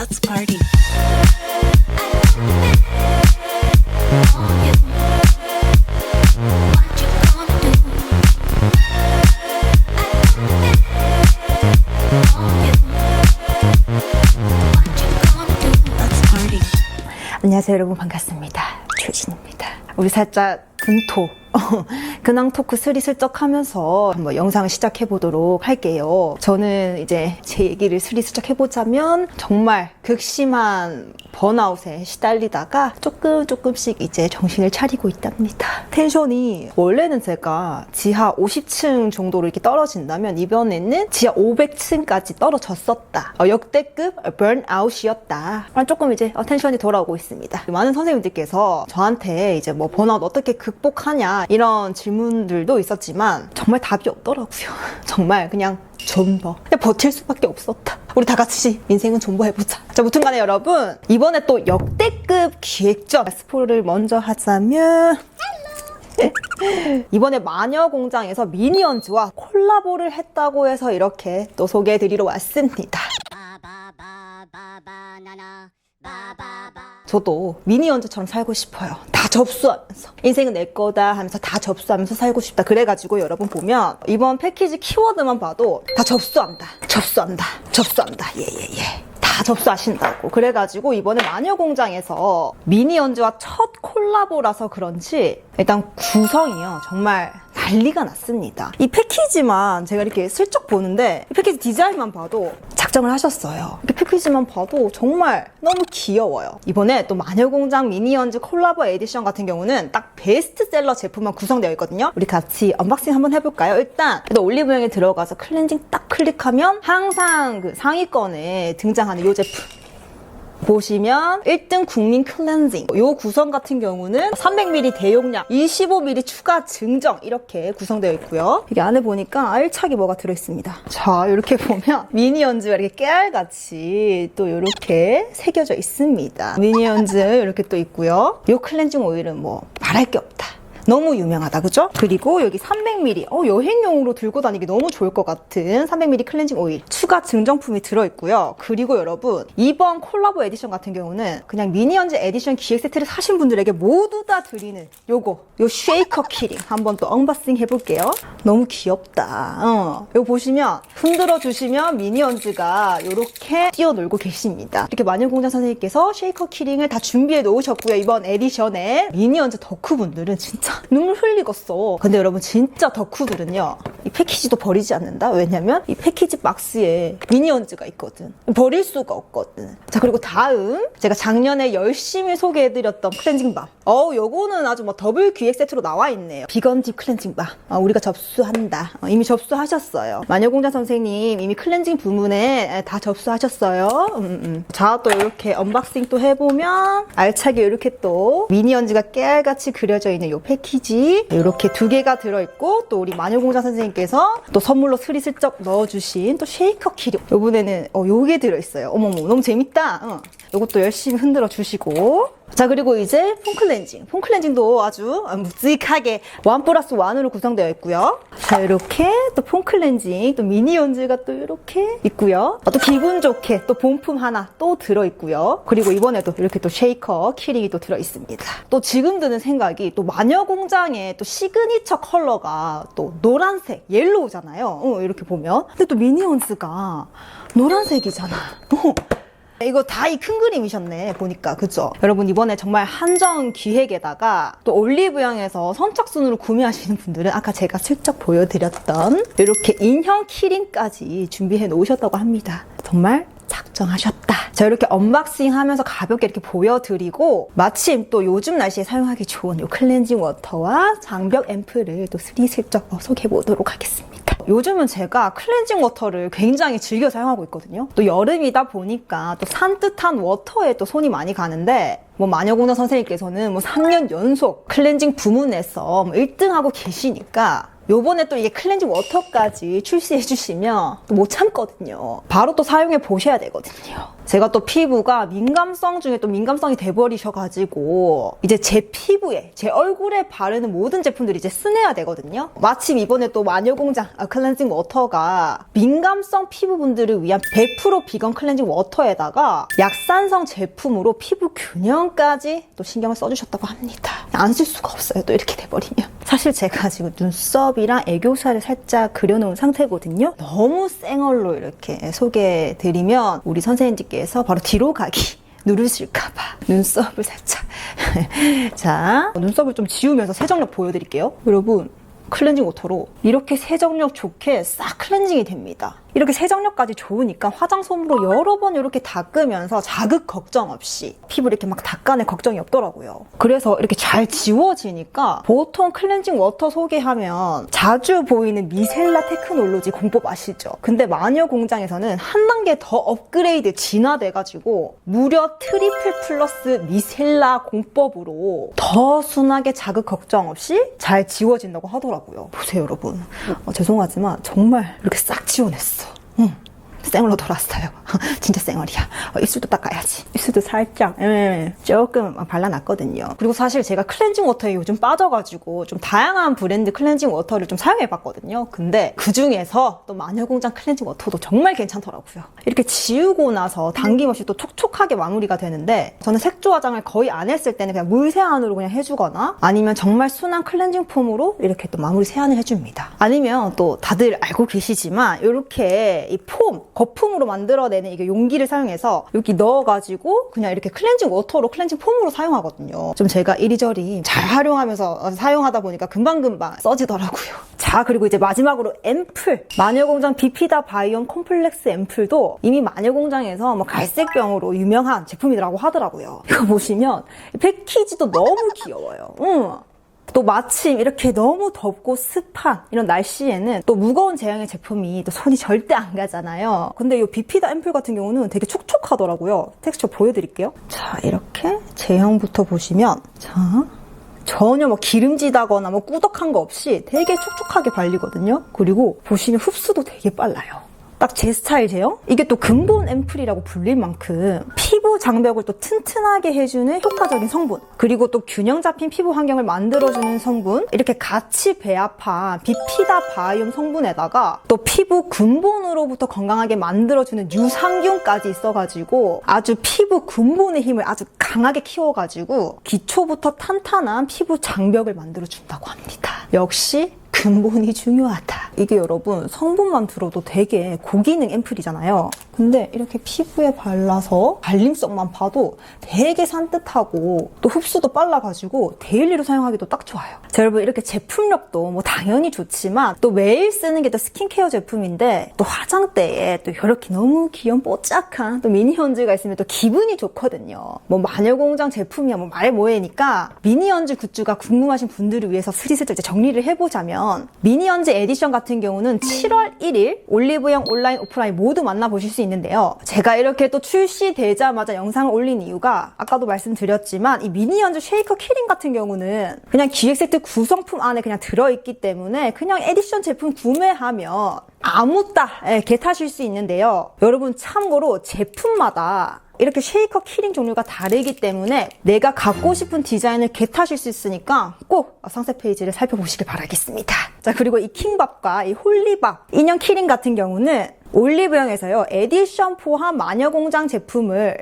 Let's party. 안녕하세요 여러분. 반갑습니다. 조진입니다. 우리 살짝 분토 근황 토크 스리슬쩍 하면서 한번 영상을 시작해 보도록 할게요. 저는 이제 제 얘기를 스리슬쩍 해보자면 정말 극심한 번아웃에 시달리다가 조금 조금씩 이제 정신을 차리고 있답니다. 텐션이 원래는 제가 지하 50층 정도로 이렇게 떨어진다면 이번에는 지하 500층까지 떨어졌었다. 어, 역대급 번아웃이었다. 아, 조금 이제 어, 텐션이 돌아오고 있습니다. 많은 선생님들께서 저한테 이제 뭐 번아웃 어떻게 극복하냐 이런 질문들도 있었지만 정말 답이 없더라고요. 정말 그냥 존버. 그냥 버틸 수밖에 없었다. 우리 다 같이 인생은 존버해보자. 자 무튼간에 여러분 이번에 또 역대급 기획전 스포를 먼저 하자면 이번에 마녀공장에서 미니언즈와 콜라보를 했다고 해서 이렇게 또 소개해드리러 왔습니다. 저도 미니언즈처럼 살고 싶어요. 다 접수하면서. 인생은 내 거다 하면서 다 접수하면서 살고 싶다. 그래가지고 여러분 보면 이번 패키지 키워드만 봐도 다 접수한다. 접수한다. 접수한다. 예, 예, 예. 다 접수하신다고. 그래가지고 이번에 마녀공장에서 미니언즈와 첫 콜라보라서 그런지 일단 구성이요. 정말 난리가 났습니다. 이 패키지만 제가 이렇게 슬쩍 보는데 이 패키지 디자인만 봐도 작정을 하셨어요. 이 패키지만 봐도 정말 너무 귀여워요. 이번에 또 마녀공장 미니언즈 콜라보 에디션 같은 경우는 딱 베스트셀러 제품만 구성되어 있거든요. 우리 같이 언박싱 한번 해볼까요? 일단 또 올리브영에 들어가서 클렌징 딱 클릭하면 항상 그 상위권에 등장하는 이 제품. 보시면 1등 국민 클렌징. 요 구성 같은 경우는 300ml 대용량 25ml 추가 증정 이렇게 구성되어 있고요. 이게 안에 보니까 알차게 뭐가 들어있습니다. 자 이렇게 보면 미니언즈가 이렇게 깨알같이 또 이렇게 새겨져 있습니다. 미니언즈 이렇게 또 있고요. 요 클렌징 오일은 뭐 말할 게 없다 너무 유명하다, 그죠? 그리고 여기 300ml, 어, 여행용으로 들고 다니기 너무 좋을 것 같은 300ml 클렌징 오일 추가 증정품이 들어있고요. 그리고 여러분, 이번 콜라보 에디션 같은 경우는 그냥 미니언즈 에디션 기획 세트를 사신 분들에게 모두 다 드리는 요거, 요 쉐이커 키링 한번 또 언박싱 해볼게요. 너무 귀엽다. 어, 이거 보시면 흔들어 주시면 미니언즈가 이렇게 뛰어놀고 계십니다. 이렇게 마녀공장 선생님께서 쉐이커 키링을 다 준비해 놓으셨고요. 이번 에디션에 미니언즈 덕후분들은 진짜 눈물 흘리겠어. 근데 여러분 진짜 덕후들은요. 이 패키지도 버리지 않는다. 왜냐면 이 패키지 박스에 미니언즈가 있거든. 버릴 수가 없거든. 자 그리고 다음 제가 작년에 열심히 소개해드렸던 클렌징 밤. 어 요거는 아주 뭐 더블 기획 세트로 나와 있네요. 비건 딥 클렌징 밤. 어, 우리가 접수한다. 어, 이미 접수하셨어요. 마녀공장 선생님 이미 클렌징 부문에 다 접수하셨어요. 음, 음. 자또 이렇게 언박싱 또 해보면 알차게 이렇게 또 미니언즈가 깨알같이 그려져 있는 요 패키지 이렇게 두 개가 들어있고 또 우리 마녀공장 선생님께서 또 선물로 스리슬쩍 넣어주신 또 쉐이커 키링 요번에는 어 요게 들어있어요. 어머머 너무 재밌다. 어. 요것도 열심히 흔들어 주시고 자 그리고 이제 폼클렌징. 폼클렌징도 아주 묵직하게 원 플러스 원으로 구성되어 있고요. 자 이렇게 또 폼클렌징 또 미니언즈가 또 이렇게 있고요. 어, 또 기분 좋게 또 본품 하나 또 들어있고요. 그리고 이번에도 이렇게 또 쉐이커 키링이 또 들어있습니다. 또 지금 드는 생각이 또 마녀공장의 또 시그니처 컬러가 또 노란색 옐로우잖아요. 어, 이렇게 보면. 근데 또 미니언즈가 노란색이잖아. 어. 이거 다 이 큰 그림이셨네 보니까 그죠? 여러분 이번에 정말 한정 기획에다가 또 올리브영에서 선착순으로 구매하시는 분들은 아까 제가 슬쩍 보여드렸던 이렇게 인형 키링까지 준비해 놓으셨다고 합니다 정말 작정하셨다. 자, 이렇게 언박싱 하면서 가볍게 이렇게 보여드리고, 마침 또 요즘 날씨에 사용하기 좋은 요 클렌징 워터와 장벽 앰플을 또 스리슬쩍 소개해 보도록 하겠습니다. 요즘은 제가 클렌징 워터를 굉장히 즐겨 사용하고 있거든요. 또 여름이다 보니까 또 산뜻한 워터에 또 손이 많이 가는데, 뭐 마녀공장 선생님께서는 뭐 3년 연속 클렌징 부문에서 뭐 1등하고 계시니까 요번에 또 이게 클렌징 워터까지 출시해 주시면 또 못 참거든요. 바로 또 사용해 보셔야 되거든요. 제가 또 피부가 민감성 중에 또 민감성이 돼버리셔가지고 이제 제 피부에 제 얼굴에 바르는 모든 제품들이 이제 쓰내야 되거든요. 마침 이번에 또 마녀공장 아, 클렌징 워터가 민감성 피부분들을 위한 100% 비건 클렌징 워터에다가 약산성 제품으로 피부 균형까지 또 신경을 써주셨다고 합니다. 안 쓸 수가 없어요. 또 이렇게 돼버리면. 사실 제가 지금 눈썹이랑 애교살을 살짝 그려놓은 상태거든요. 너무 쌩얼로 이렇게 소개해드리면 우리 선생님들께 서 바로 뒤로 가기. 누르실까봐. 눈썹을 살짝. 자 눈썹을 좀 지우면서 세정력 보여드릴게요. 여러분 클렌징 워터로 이렇게 세정력 좋게 싹 클렌징이 됩니다. 이렇게 세정력까지 좋으니까 화장솜으로 여러 번 이렇게 닦으면서 자극 걱정 없이 피부를 이렇게 막 닦아낼 걱정이 없더라고요. 그래서 이렇게 잘 지워지니까 보통 클렌징 워터 소개하면 자주 보이는 미셀라 테크놀로지 공법 아시죠? 근데 마녀 공장에서는 한 단계 더 업그레이드 진화돼가지고 무려 트리플 플러스 미셀라 공법으로 더 순하게 자극 걱정 없이 잘 지워진다고 하더라고요. 보세요, 여러분. 어, 죄송하지만 정말 이렇게 싹 지워냈어. 응. 쌩얼로 돌았어요. 진짜 쌩얼이야. 어, 입술도 닦아야지. 입술도 살짝 예, 조금 발라놨거든요. 그리고 사실 제가 클렌징 워터에 요즘 빠져가지고 좀 다양한 브랜드 클렌징 워터를 좀 사용해봤거든요. 근데 그 중에서 또 마녀공장 클렌징 워터도 정말 괜찮더라고요. 이렇게 지우고 나서 당김없이 또 촉촉하게 마무리가 되는데 저는 색조 화장을 거의 안 했을 때는 그냥 물 세안으로 그냥 해주거나 아니면 정말 순한 클렌징 폼으로 이렇게 또 마무리 세안을 해줍니다. 아니면 또 다들 알고 계시지만 이렇게 이 폼, 거품으로 만들어내는 이게 용기를 사용해서 여기 넣어가지고 그냥 이렇게 클렌징 워터로 클렌징 폼으로 사용하거든요. 좀 제가 이리저리 잘 활용하면서 사용하다 보니까 금방금방 써지더라고요. 자, 그리고 이제 마지막으로 앰플. 마녀공장 비피다 바이옴 콤플렉스 앰플도 이미 마녀공장에서 뭐 갈색병으로 유명한 제품이라고 하더라고요. 이거 보시면 패키지도 너무 귀여워요. 응. 또 마침 이렇게 너무 덥고 습한 이런 날씨에는 또 무거운 제형의 제품이 또 손이 절대 안 가잖아요. 근데 이 비피다 앰플 같은 경우는 되게 촉촉하더라고요. 텍스처 보여드릴게요. 자, 이렇게 제형부터 보시면 자, 전혀 뭐 기름지다거나 뭐 꾸덕한 거 없이 되게 촉촉하게 발리거든요. 그리고 보시면 흡수도 되게 빨라요. 딱 제 스타일 제형? 이게 또 근본 앰플이라고 불릴 만큼 피 부 장벽을 또 튼튼하게 해주는 효과적인 성분 그리고 또 균형 잡힌 피부 환경을 만들어주는 성분 이렇게 같이 배합한 비피다 바이옴 성분에다가 또 피부 근본으로부터 건강하게 만들어주는 유산균까지 있어가지고 아주 피부 근본의 힘을 아주 강하게 키워가지고 기초부터 탄탄한 피부 장벽을 만들어준다고 합니다. 역시 근본이 중요하다. 이게 여러분 성분만 들어도 되게 고기능 앰플이잖아요. 근데 이렇게 피부에 발라서 발림성만 봐도 되게 산뜻하고 또 흡수도 빨라가지고 데일리로 사용하기도 딱 좋아요. 자, 여러분 이렇게 제품력도 뭐 당연히 좋지만 또 매일 쓰는 게 또 스킨케어 제품인데 또 화장대에 또 이렇게 너무 귀여운 뽀짝한 또 미니언즈가 있으면 또 기분이 좋거든요. 뭐 마녀공장 제품이야 뭐말 뭐해니까 미니언즈 굿즈가 궁금하신 분들을 위해서 스리슬쩍 이제 정리를 해보자면 미니언즈 에디션 같은 경우는 7월 1일 올리브영 온라인 오프라인 모두 만나보실 수 있는 데요. 제가 이렇게 또 출시되자마자 영상을 올린 이유가 아까도 말씀드렸지만 이 미니언즈 쉐이커 키링 같은 경우는 그냥 기획 세트 구성품 안에 그냥 들어있기 때문에 그냥 에디션 제품 구매하면 아무 따 예, 겟하실 수 있는데요. 여러분 참고로 제품마다 이렇게 쉐이커 키링 종류가 다르기 때문에 내가 갖고 싶은 디자인을 겟하실 수 있으니까 꼭 상세 페이지를 살펴보시길 바라겠습니다. 자 그리고 이 킹밥과 이 홀리밥 인형 키링 같은 경우는 올리브영에서요 에디션 포함 마녀공장 제품을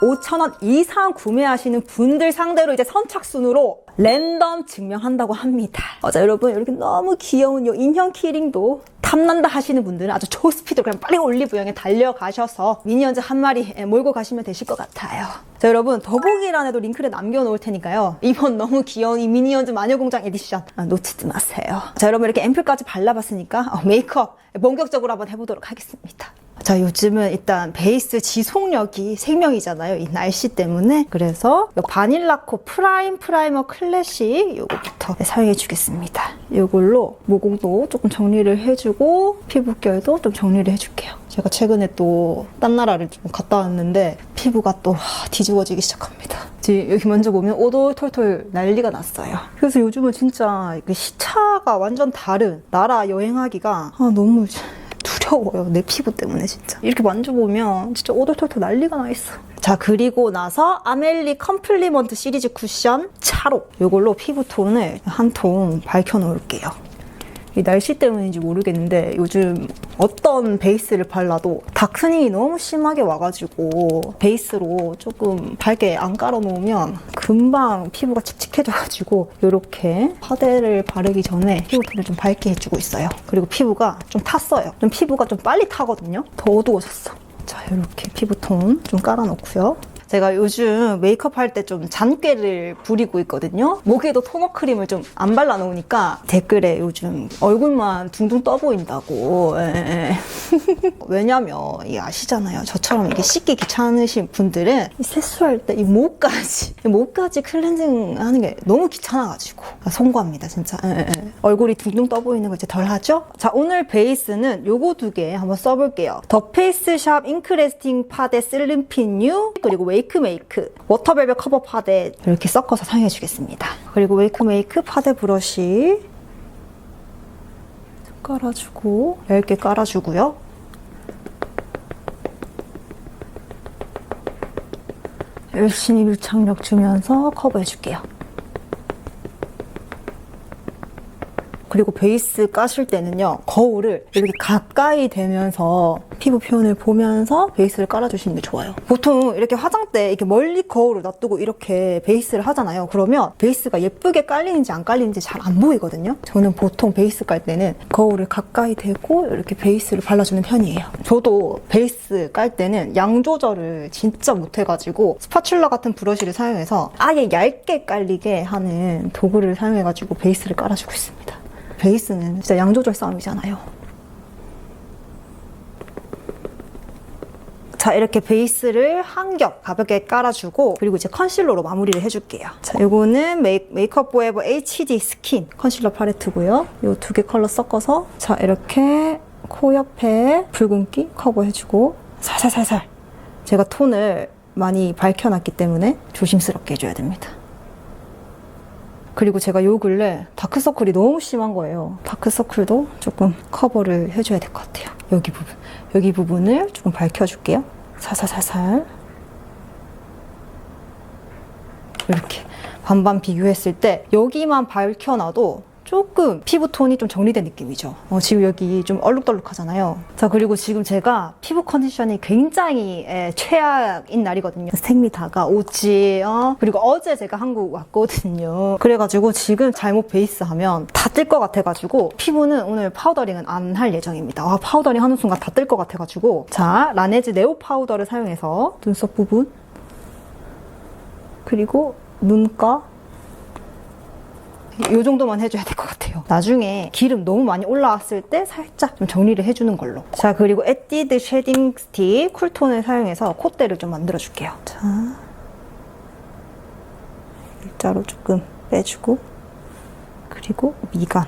35,000원 이상 구매하시는 분들 상대로 이제 선착순으로 랜덤 증명한다고 합니다. 어, 자 여러분 이렇게 너무 귀여운 이 인형 키링도 탐난다 하시는 분들은 아주 초스피드로 그냥 빨리 올리브영에 달려가셔서 미니언즈 한 마리 예, 몰고 가시면 되실 것 같아요. 자 여러분 더보기란에도 링크를 남겨놓을 테니까요. 이번 너무 귀여운 이 미니언즈 마녀공장 에디션 아, 놓치지 마세요. 자 여러분 이렇게 앰플까지 발라봤으니까 어, 메이크업 본격적으로 한번 해보도록 하겠습니다. 자 요즘은 일단 베이스 지속력이 생명이잖아요 이 날씨 때문에. 그래서 요 바닐라코 프라임 프라이머 클래식 요거부터 사용해 주겠습니다. 요걸로 모공도 조금 정리를 해주고 피부결도 좀 정리를 해줄게요. 제가 최근에 또 딴 나라를 좀 갔다 왔는데 피부가 또 하, 뒤집어지기 시작합니다. 여기 먼저 보면 오돌 털털 난리가 났어요. 그래서 요즘은 진짜 그 시차가 완전 다른 나라 여행하기가 아, 너무 지겨워요. 내 피부 때문에 진짜. 이렇게 만져보면 진짜 오돌토돌 난리가 나 있어. 자, 그리고 나서 아멜리 컴플리먼트 시리즈 쿠션 차로. 이걸로 피부톤을 한 통 밝혀놓을게요. 이 날씨 때문인지 모르겠는데 요즘 어떤 베이스를 발라도 다크닝이 너무 심하게 와가지고 베이스로 조금 밝게 안 깔아놓으면 금방 피부가 칙칙해져가지고 이렇게 파데를 바르기 전에 피부톤을 좀 밝게 해주고 있어요. 그리고 피부가 좀 탔어요. 좀 피부가 좀 빨리 타거든요. 더 어두워졌어. 자 이렇게 피부톤 좀 깔아놓고요. 제가 요즘 메이크업 할 때 좀 잔꾀를 부리고 있거든요. 목에도 토너 크림을 좀 안 발라놓으니까 댓글에 요즘 얼굴만 둥둥 떠 보인다고. 예, 예. 왜냐면 이 아시잖아요. 저처럼 이게 씻기 귀찮으신 분들은 이 세수할 때 이 목까지 이 목까지 클렌징 하는 게 너무 귀찮아가지고 송구합니다 진짜. 예, 예. 얼굴이 둥둥 떠 보이는 거 이제 덜 하죠? 자 오늘 베이스는 요거 두 개 한번 써볼게요. 더 페이스샵 잉크레스팅 파데 슬림핀 뉴 그리고 웨이 크 메이크 워터벨벳 커버 파데 이렇게 섞어서 사용해 주겠습니다. 그리고 웨이크 메이크 파데 브러쉬 깔아주고 얇게 깔아주고요. 열심히 밀착력 주면서 커버해 줄게요. 그리고 베이스 까실 때는요, 거울을 이렇게 가까이 대면서 피부 표현을 보면서 베이스를 깔아주시는 게 좋아요. 보통 이렇게 화장대 이렇게 멀리 거울을 놔두고 이렇게 베이스를 하잖아요. 그러면 베이스가 예쁘게 깔리는지 안 깔리는지 잘 안 보이거든요. 저는 보통 베이스 깔 때는 거울을 가까이 대고 이렇게 베이스를 발라주는 편이에요. 저도 베이스 깔 때는 양 조절을 진짜 못해가지고 스파츌라 같은 브러쉬를 사용해서 아예 얇게 깔리게 하는 도구를 사용해가지고 베이스를 깔아주고 있습니다. 베이스는 진짜 양 조절 싸움이잖아요. 자 이렇게 베이스를 한 겹 가볍게 깔아주고 그리고 이제 컨실러로 마무리를 해줄게요. 자 메이, 메이크업 포에버 HD 스킨 컨실러 팔레트고요. 이두개 컬러 섞어서 자 이렇게 코 옆에 붉은기 커버해주고 살살살살 제가 톤을 많이 밝혀놨기 때문에 조심스럽게 해줘야 됩니다. 그리고 제가 요 근래 다크서클이 너무 심한 거예요. 다크서클도 조금 커버를 해줘야 될 것 같아요. 여기 부분. 여기 부분을 조금 밝혀줄게요. 살살살살. 이렇게 반반 비교했을 때 여기만 밝혀놔도 조금 피부톤이 좀 정리된 느낌이죠. 어, 지금 여기 좀 얼룩덜룩하잖아요. 자, 그리고 지금 제가 피부 컨디션이 굉장히 에, 최악인 날이거든요. 생리 다가오지, 어? 그리고 어제 제가 한국 왔거든요. 그래가지고 지금 잘못 베이스 하면 다 뜰 것 같아가지고 피부는 오늘 파우더링은 안 할 예정입니다. 와, 파우더링 하는 순간 다 뜰 것 같아가지고. 자, 라네즈 네오 파우더를 사용해서 눈썹 부분, 그리고 눈가, 이 정도만 해줘야 될 것 같아요. 나중에 기름 너무 많이 올라왔을 때 살짝 좀 정리를 해주는 걸로. 자, 그리고 에뛰드 쉐딩 스틱 쿨톤을 사용해서 콧대를 좀 만들어줄게요. 자, 일자로 조금 빼주고, 그리고 미간.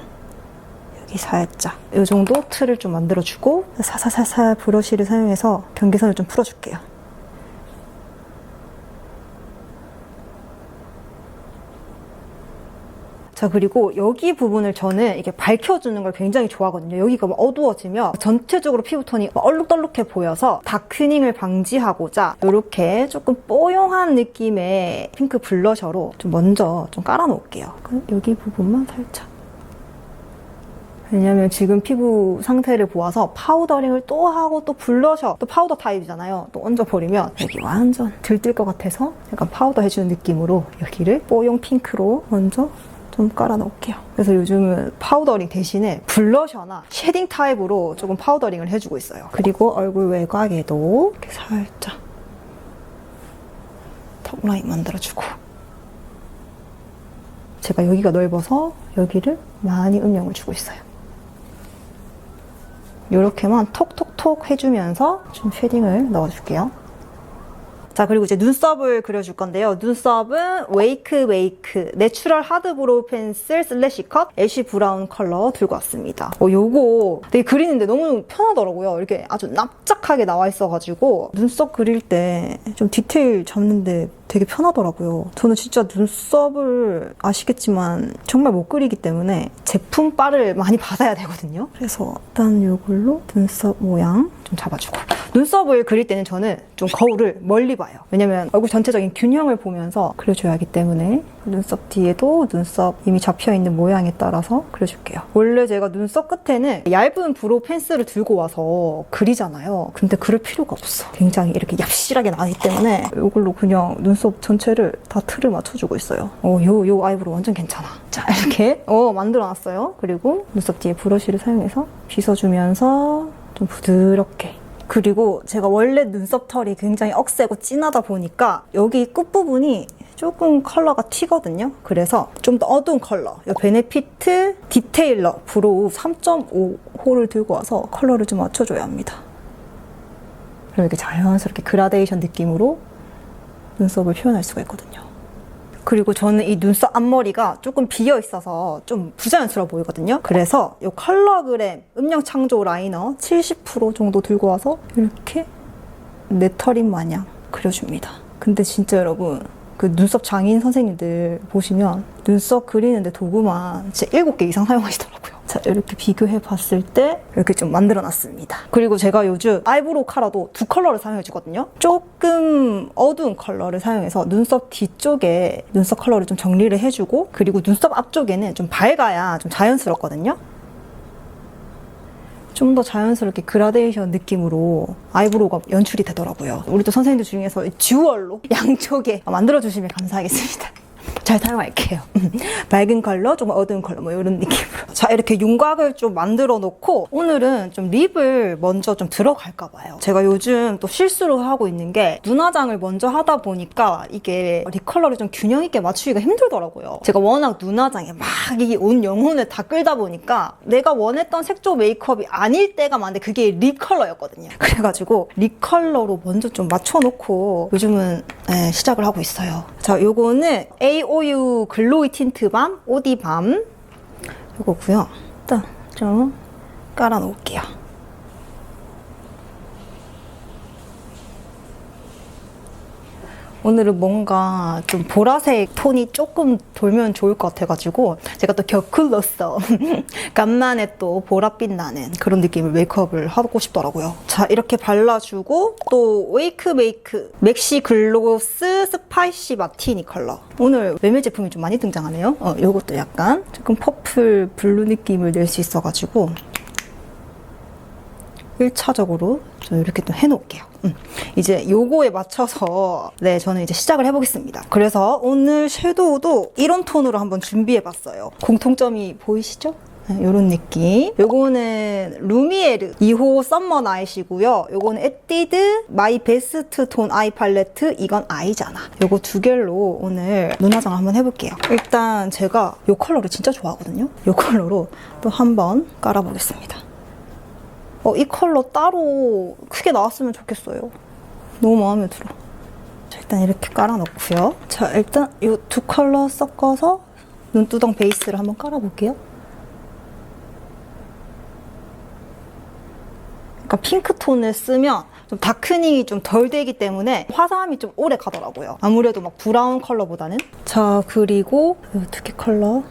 여기 살짝. 이 정도 틀을 좀 만들어주고, 사사사사 브러쉬를 사용해서 경계선을 좀 풀어줄게요. 자 그리고 여기 부분을 저는 이렇게 밝혀주는 걸 굉장히 좋아하거든요. 여기가 막 어두워지면 전체적으로 피부톤이 막 얼룩덜룩해 보여서 다크닝을 방지하고자 이렇게 조금 뽀용한 느낌의 핑크 블러셔로 좀 먼저 좀 깔아놓을게요. 여기 부분만 살짝. 왜냐면 지금 피부 상태를 보아서 파우더링을 또 하고 또 블러셔 또 파우더 타입이잖아요. 또 얹어버리면 여기 완전 들뜰 것 같아서 약간 파우더 해주는 느낌으로 여기를 뽀용 핑크로 먼저 좀 깔아 놓을게요. 그래서 요즘은 파우더링 대신에 블러셔나 쉐딩 타입으로 조금 파우더링을 해주고 있어요. 그리고 얼굴 외곽에도 이렇게 살짝 턱 라인 만들어주고 제가 여기가 넓어서 여기를 많이 음영을 주고 있어요. 이렇게만 톡톡톡 해주면서 좀 쉐딩을 넣어줄게요. 자, 자, 그리고 이제 눈썹을 그려줄 건데요. 눈썹은 웨이크 웨이크 내추럴 하드 브로우 펜슬 슬래시 컷 애쉬 브라운 컬러 들고 왔습니다. 어, 요거 되게 그리는데 너무 편하더라고요. 이렇게 아주 납작하게 나와 있어가지고 눈썹 그릴 때 좀 디테일 잡는데 되게 편하더라고요. 저는 진짜 눈썹을 아시겠지만 정말 못 그리기 때문에 제품 바를 많이 받아야 되거든요. 그래서 일단 이걸로 눈썹 모양 좀 잡아주고 눈썹을 그릴 때는 저는 좀 거울을 멀리 봐요. 왜냐면 얼굴 전체적인 균형을 보면서 그려줘야 하기 때문에 눈썹 뒤에도 눈썹 이미 잡혀있는 모양에 따라서 그려줄게요. 원래 제가 눈썹 끝에는 얇은 브로우 펜슬을 들고 와서 그리잖아요. 근데 그럴 필요가 없어. 굉장히 이렇게 얍실하게 나기 때문에 이걸로 그냥 눈썹 전체를 다 틀을 맞춰주고 있어요. 어, 요, 요 아이브로우 완전 괜찮아. 자, 이렇게 어, 만들어놨어요. 그리고 눈썹 뒤에 브러쉬를 사용해서 빗어주면서 좀 부드럽게 그리고 제가 원래 눈썹 털이 굉장히 억세고 진하다 보니까 여기 끝부분이 조금 컬러가 튀거든요. 그래서 좀 더 어두운 컬러. 이 베네피트 디테일러 브로우 3.5호를 들고 와서 컬러를 좀 맞춰줘야 합니다. 그럼 이렇게 자연스럽게 그라데이션 느낌으로 눈썹을 표현할 수가 있거든요. 그리고 저는 이 눈썹 앞머리가 조금 비어 있어서 좀 부자연스러워 보이거든요. 그래서 이 컬러그램 음영 창조 라이너 70% 정도 들고 와서 이렇게 내 털인 마냥 그려줍니다. 근데 진짜 여러분 그 눈썹 장인 선생님들 보시면 눈썹 그리는데 도구만 진짜 7개 이상 사용하시더라고요. 자, 이렇게 비교해 봤을 때 이렇게 좀 만들어 놨습니다. 그리고 제가 요즘 아이브로우 카라도 두 컬러를 사용해 주거든요. 조금 어두운 컬러를 사용해서 눈썹 뒤쪽에 눈썹 컬러를 좀 정리를 해주고 그리고 눈썹 앞쪽에는 좀 밝아야 좀 자연스럽거든요. 좀더 자연스럽게 그라데이션 느낌으로 아이브로우가 연출이 되더라고요. 우리 또 선생님들 중에서 듀얼로 양쪽에 만들어주시면 감사하겠습니다. 잘 사용할게요. 밝은 컬러, 좀 어두운 컬러, 뭐 이런 느낌으로. 자, 이렇게 윤곽을 좀 만들어 놓고 오늘은 좀 립을 먼저 좀 들어갈까 봐요. 제가 요즘 또 실수를 하고 있는 게 눈화장을 먼저 하다 보니까 이게 립 컬러를 좀 균형 있게 맞추기가 힘들더라고요. 제가 워낙 눈화장에 막 이 온 영혼을 다 끌다 보니까 내가 원했던 색조 메이크업이 아닐 때가 많은데 그게 립 컬러였거든요. 그래가지고 립 컬러로 먼저 좀 맞춰놓고 요즘은 네, 시작을 하고 있어요. 자, 요거는 AOU 글로이 틴트밤, 오디밤 요거고요. 일단 좀 깔아 놓을게요. 오늘은 뭔가 좀 보라색 톤이 조금 돌면 좋을 것 같아가지고 제가 또 겨클로서 간만에 또 보랏빛 나는 그런 느낌의 메이크업을 하고 싶더라고요. 자 이렇게 발라주고 또 웨이크 메이크 맥시 글로스 스파이시 마티니 컬러 오늘 메밀 제품이 좀 많이 등장하네요. 어, 요것도 약간 조금 퍼플 블루 느낌을 낼 수 있어가지고 1차적으로 좀 이렇게 또 해놓을게요. 음. 이제 요거에 맞춰서 네 저는 이제 시작을 해보겠습니다. 그래서 오늘 섀도우도 이런 톤으로 한번 준비해봤어요. 공통점이 보이시죠? 이런 느낌. 요거는 루미에르 2호 썸머 나이시고요. 요거는 에뛰드 마이 베스트 톤 아이 팔레트 이건 아이잖아. 요거 두 개로 오늘 눈화장 한번 해볼게요. 일단 제가 요 컬러를 진짜 좋아하거든요. 요 컬러로 또 한번 깔아보겠습니다. 어, 이 컬러 따로 크게 나왔으면 좋겠어요. 너무 마음에 들어. 자, 일단 이렇게 깔아놓고요. 자, 일단 이 두 컬러 섞어서 눈두덩 베이스를 한번 깔아볼게요. 그러니까 핑크 톤을 쓰면 좀 다크닝이 좀 덜 되기 때문에 화사함이 좀 오래 가더라고요. 아무래도 막 브라운 컬러보다는. 자, 그리고 이 두 개 컬러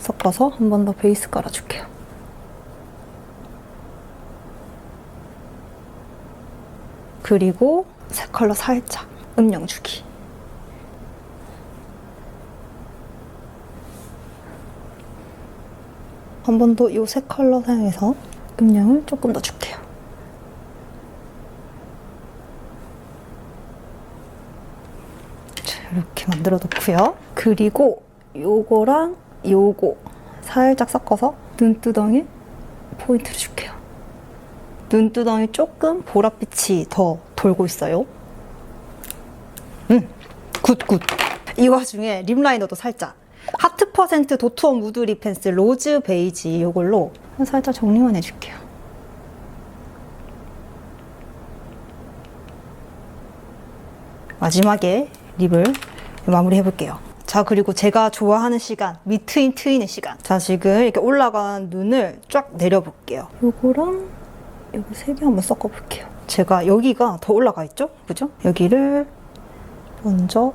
섞어서 한 번 더 베이스 깔아줄게요. 그리고 새 컬러 살짝 음영 주기. 한 번 더 이 새 컬러 사용해서 음영을 조금 더 줄게요. 자, 이렇게 만들어 놓고요. 그리고 요거랑 요거 살짝 섞어서 눈두덩이 포인트를 줄게요. 눈두덩이 조금 보랏빛이 더 돌고 있어요. 음, 굿, 굿. 이 와중에 립 라이너도 살짝. 하트 퍼센트 도트원 무드 립 펜슬 로즈 베이지 이걸로 살짝 정리만 해줄게요. 마지막에 립을 마무리 해볼게요. 자, 그리고 제가 좋아하는 시간, 미트인 트인의 시간. 자, 지금 이렇게 올라간 눈을 쫙 내려볼게요. 요거랑 요거 세개 한번 섞어볼게요. 제가 여기가 더 올라가 있죠? 그죠? 여기를 먼저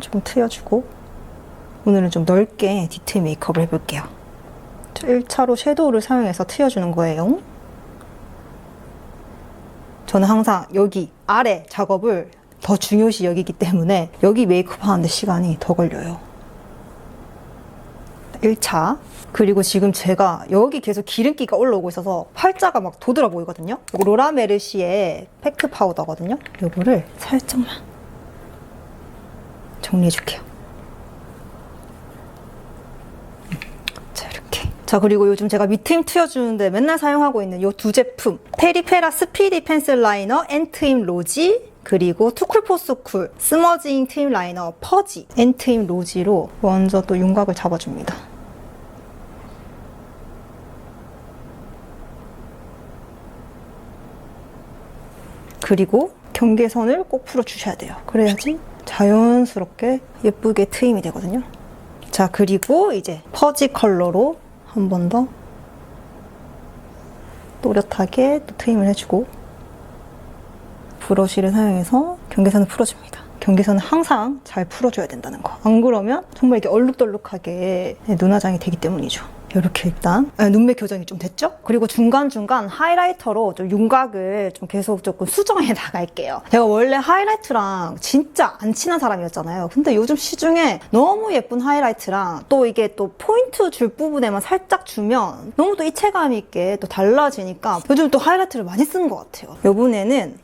좀 트여주고 오늘은 좀 넓게 디테일 메이크업을 해볼게요. 1차로 섀도우를 사용해서 트여주는 거예요. 저는 항상 여기 아래 작업을 더 중요시 여기기 때문에 여기 메이크업 하는데 시간이 더 걸려요. 1차. 그리고 지금 제가 여기 계속 기름기가 올라오고 있어서 팔자가 막 도드라 보이거든요. 이거 로라 메르시의 팩트 파우더거든요. 이거를 살짝만 정리해줄게요. 자 이렇게 자 그리고 요즘 제가 밑트임 트여주는데 맨날 사용하고 있는 이두 제품 페리페라 스피디 펜슬 라이너 엔트임 로지 그리고 투쿨포스쿨 스머징 트임 라이너 퍼지 엔트임 로지로 먼저 또 윤곽을 잡아줍니다 그리고 경계선을 꼭 풀어주셔야 돼요 그래야지 자연스럽게 예쁘게 트임이 되거든요 자, 그리고 이제 퍼지 컬러로 한 번 더 또렷하게 또 트임을 해주고 브러쉬를 사용해서 경계선을 풀어줍니다. 경계선은 항상 잘 풀어줘야 된다는 거. 안 그러면 정말 이렇게 얼룩덜룩하게 눈화장이 되기 때문이죠. 이렇게 일단 아, 눈매 교정이 좀 됐죠? 그리고 중간중간 하이라이터로 좀 윤곽을 좀 계속 조금 수정해 나갈게요. 제가 원래 하이라이트랑 진짜 안 친한 사람이었잖아요. 근데 요즘 시중에 너무 예쁜 하이라이트랑 또 이게 또 포인트 줄 부분에만 살짝 주면 너무 또 이체감 있게 또 달라지니까 요즘 또 하이라이트를 많이 쓰는 것 같아요. 요번에는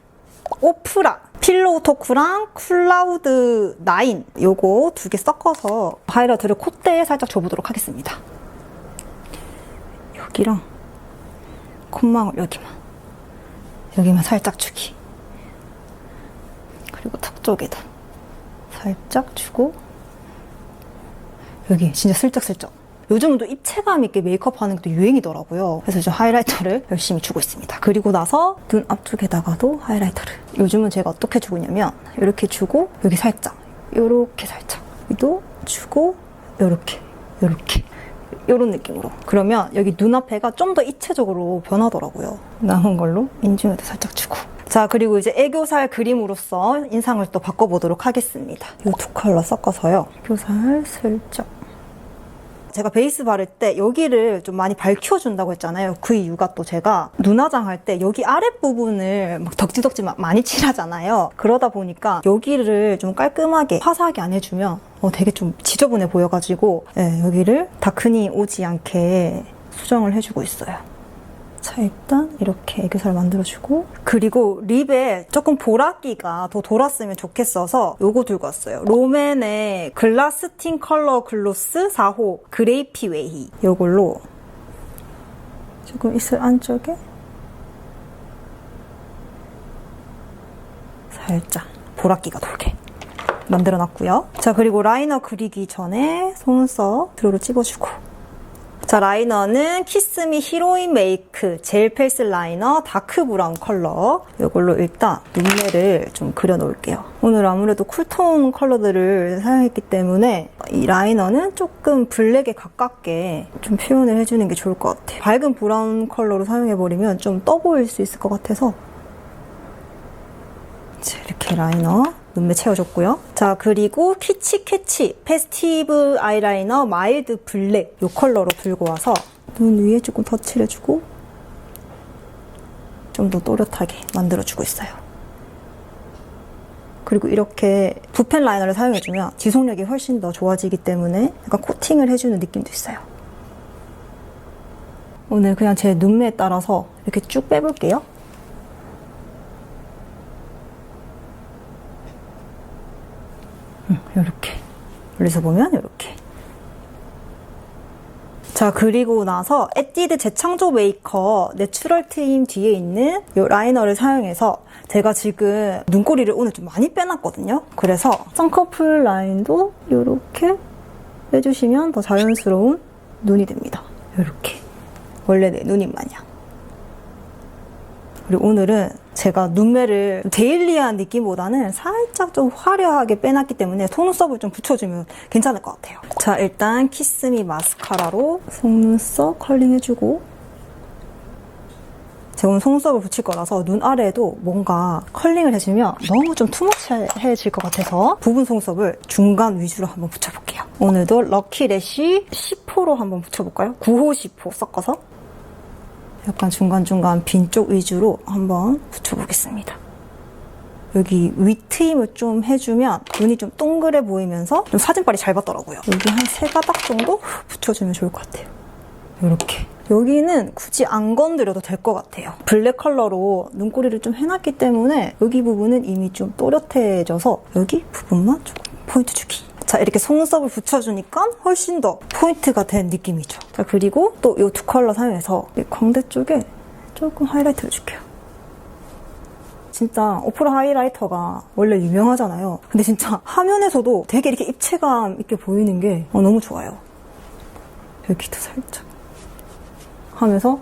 오프라 필로우 토크랑 클라우드 9 요거 두 개 섞어서 하이라이트를 콧대에 살짝 줘보도록 하겠습니다. 여기랑 콧망울 여기만 여기만 살짝 주기 그리고 턱 쪽에도 살짝 주고 여기 진짜 슬쩍슬쩍 요즘은 또 입체감 있게 메이크업 하는 게또 유행이더라고요. 그래서 저 하이라이터를 열심히 주고 있습니다. 그리고 나서 눈 앞쪽에다가도 하이라이터를. 요즘은 제가 어떻게 주고 있냐면 이렇게 주고 여기 살짝, 이렇게 살짝, 여기도 주고 이렇게, 이렇게. 이런 느낌으로. 그러면 여기 눈앞에가 좀 더 입체적으로 변하더라고요. 남은 걸로 인중에도 살짝 주고. 자, 그리고 이제 애교살 그림으로서 인상을 또 바꿔보도록 하겠습니다. 이 두 컬러 섞어서요. 애교살 슬쩍. 제가 베이스 바를 때 여기를 좀 많이 밝혀준다고 했잖아요. 그 이유가 또 제가 눈화장 할 때 여기 아랫부분을 막 덕지덕지 막 많이 칠하잖아요. 그러다 보니까 여기를 좀 깔끔하게 화사하게 안 해주면 어, 되게 좀 지저분해 보여가지고 예, 여기를 다크니 오지 않게 수정을 해주고 있어요. 자, 일단 이렇게 애교살 만들어주고 그리고 립에 조금 보라기가 더 돌았으면 좋겠어서 요거 들고 왔어요. 롬앤의 글라스틴 컬러 글로스 4호 그레이피 웨이 요걸로 조금 입술 안쪽에 살짝 보라기가 돌게 만들어놨고요. 자 그리고 라이너 그리기 전에 속눈썹 드로로 찝어주고 자, 라이너는 키스미 히로인 메이크 젤 페이스 라이너 다크 브라운 컬러. 이걸로 일단 눈매를 좀 그려 놓을게요. 오늘 아무래도 쿨톤 컬러들을 사용했기 때문에 이 라이너는 조금 블랙에 가깝게 좀 표현을 해주는 게 좋을 것 같아요. 밝은 브라운 컬러로 사용해버리면 좀 떠 보일 수 있을 것 같아서 자, 이렇게 라이너 눈매 채워줬고요. 자, 그리고 키치 캐치 페스티브 아이라이너 마일드 블랙 이 컬러로 들고 와서 눈 위에 조금 터치해주고 좀 더 또렷하게 만들어주고 있어요. 그리고 이렇게 붓펜 라이너를 사용해주면 지속력이 훨씬 더 좋아지기 때문에 약간 코팅을 해주는 느낌도 있어요. 오늘 그냥 제 눈매에 따라서 이렇게 쭉 빼볼게요. 이렇게. 멀리서 보면 이렇게. 자 그리고 나서 에뛰드 재창조 메이커 내추럴 트임 뒤에 있는 이 라이너를 사용해서 제가 지금 눈꼬리를 오늘 좀 많이 빼놨거든요. 그래서 쌍꺼풀 라인도 이렇게 빼주시면 더 자연스러운 눈이 됩니다. 이렇게. 원래 내 누님 마냥 그리고 오늘은 제가 눈매를 데일리한 느낌보다는 살짝 좀 화려하게 빼놨기 때문에 속눈썹을 좀 붙여주면 괜찮을 것 같아요. 자, 일단 키스미 마스카라로 속눈썹 컬링 해주고 제가 오늘 속눈썹을 붙일 거라서 눈 아래에도 뭔가 컬링을 해주면 너무 좀 투머치해질 것 같아서 부분 속눈썹을 중간 위주로 한번 붙여볼게요. 오늘도 럭키래쉬 10호로 한번 붙여볼까요? 9호, 10호 섞어서 약간 중간중간 빈 쪽 위주로 한번 붙여보겠습니다. 여기 윗트임을 좀 해주면 눈이 좀 동그래 보이면서 좀 사진빨이 잘 받더라고요. 여기 한 세 가닥 정도 붙여주면 좋을 것 같아요. 이렇게. 여기는 굳이 안 건드려도 될 것 같아요. 블랙 컬러로 눈꼬리를 좀 해놨기 때문에 여기 부분은 이미 좀 또렷해져서 여기 부분만 조금 포인트 주기. 자, 이렇게 속눈썹을 붙여주니까 훨씬 더 포인트가 된 느낌이죠. 자, 그리고 또 이 두 컬러 사용해서 이 광대 쪽에 조금 하이라이트 해줄게요. 진짜 오프라 하이라이터가 원래 유명하잖아요. 근데 진짜 화면에서도 되게 이렇게 입체감 있게 보이는 게 어, 너무 좋아요. 여기도 살짝 하면서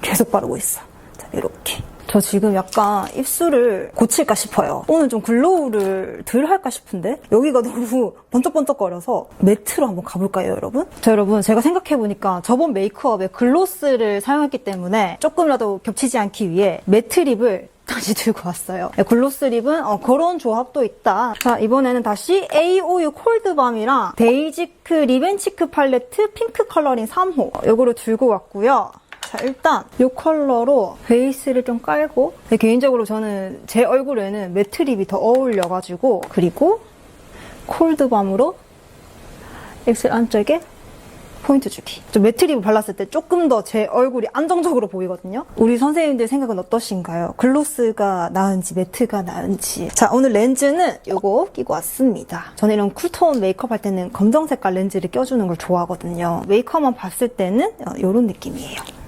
계속 바르고 있어. 자, 이렇게. 저 지금 약간 입술을 고칠까 싶어요. 오늘 좀 글로우를 덜 할까 싶은데 여기가 너무 번쩍번쩍거려서 매트로 한번 가볼까요, 여러분? 자, 여러분 제가 생각해보니까 저번 메이크업에 글로스를 사용했기 때문에 조금이라도 겹치지 않기 위해 매트 립을 다시 들고 왔어요. 네, 글로스 립은 어, 그런 조합도 있다. 자, 이번에는 다시 A56 콜드밤이랑 데이지크 리벤치크 팔레트 핑크 컬러링 3호 이거를 들고 왔고요. 자, 일단 이 컬러로 베이스를 좀 깔고 네, 개인적으로 저는 제 얼굴에는 매트 립이 더 어울려가지고 그리고 콜드밤으로 엑셀 안쪽에 포인트 주기. 좀 매트립을 발랐을 때 조금 더 제 얼굴이 안정적으로 보이거든요. 우리 선생님들 생각은 어떠신가요? 글로스가 나은지 매트가 나은지. 자, 오늘 렌즈는 이거 끼고 왔습니다. 저는 이런 쿨톤 메이크업 할 때는 검정 색깔 렌즈를 껴주는 걸 좋아하거든요. 메이크업만 봤을 때는 이런 느낌이에요.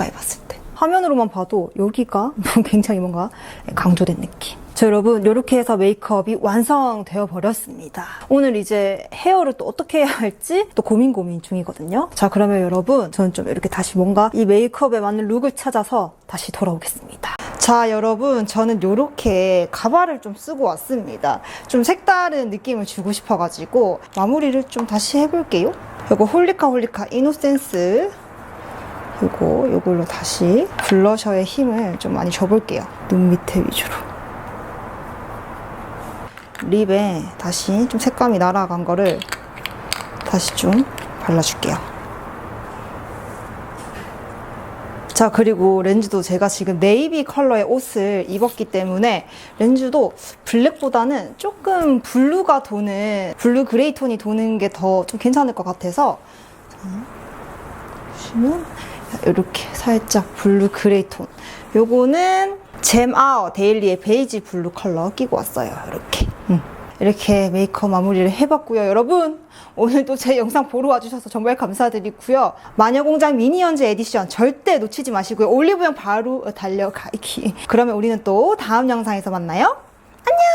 음, 가까이 봤을 때. 화면으로만 봐도 여기가 굉장히 뭔가 강조된 느낌. 자, 여러분, 이렇게 해서 메이크업이 완성되어 버렸습니다. 오늘 이제 헤어를 또 어떻게 해야 할지 또 고민 고민 중이거든요. 자, 그러면 여러분, 저는 좀 이렇게 다시 뭔가 이 메이크업에 맞는 룩을 찾아서 다시 돌아오겠습니다. 자, 여러분, 저는 이렇게 가발을 좀 쓰고 왔습니다. 좀 색다른 느낌을 주고 싶어가지고 마무리를 좀 다시 해볼게요. 이거 홀리카 홀리카 이노센스 요거 요걸로 다시 블러셔의 힘을 좀 많이 줘볼게요. 눈 밑에 위주로. 립에 다시 좀 색감이 날아간 거를 다시 좀 발라줄게요. 자, 그리고 렌즈도 제가 지금 네이비 컬러의 옷을 입었기 때문에 렌즈도 블랙보다는 조금 블루가 도는, 블루 그레이 톤이 도는 게 더 좀 괜찮을 것 같아서 보시면 이렇게 살짝 블루 그레이 톤. 요거는 잼아워 데일리의 베이지 블루 컬러 끼고 왔어요. 이렇게. 음. 이렇게 메이크업 마무리를 해봤고요. 여러분, 오늘도 제 영상 보러 와주셔서 정말 감사드리고요. 마녀공장 미니언즈 에디션 절대 놓치지 마시고요. 올리브영 바로 달려가기. 그러면 우리는 또 다음 영상에서 만나요. 안녕!